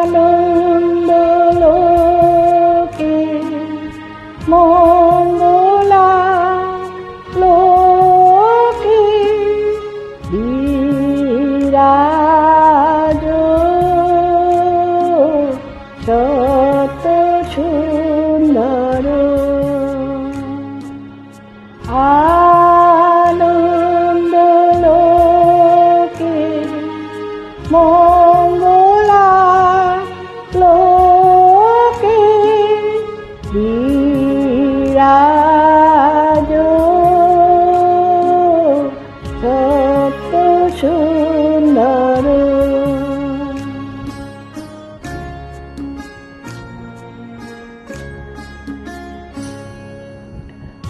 আনন্দ লোকে মঙ্গলা লোকে বিরাজ সত সুন্দর আনন্দ লোকে মঙ্গলা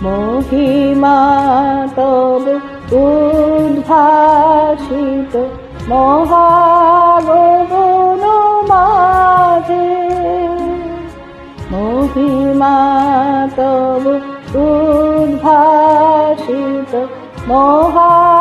মহিমা তব উদ্ভাসিত মহাগগন মাঝে। মহিমা তব উদ্ভাসিত মহাগগন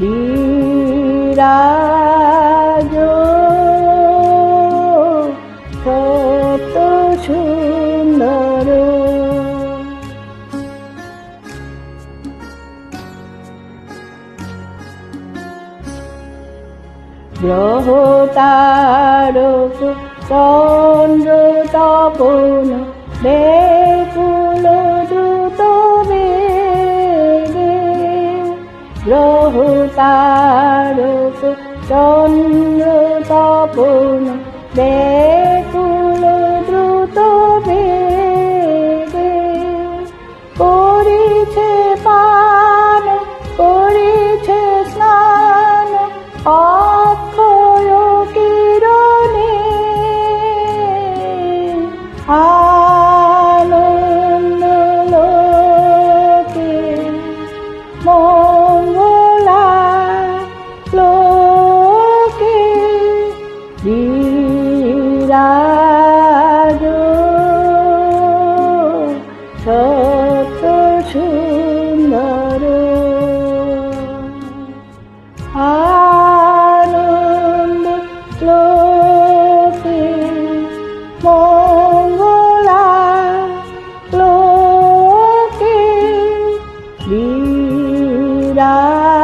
বিরাজ সত সুন্দর। গ্রহ তারক চন্দ্র তপন বেকুল গ্রহ তারক চন্দ্র তপন বেকুল đã.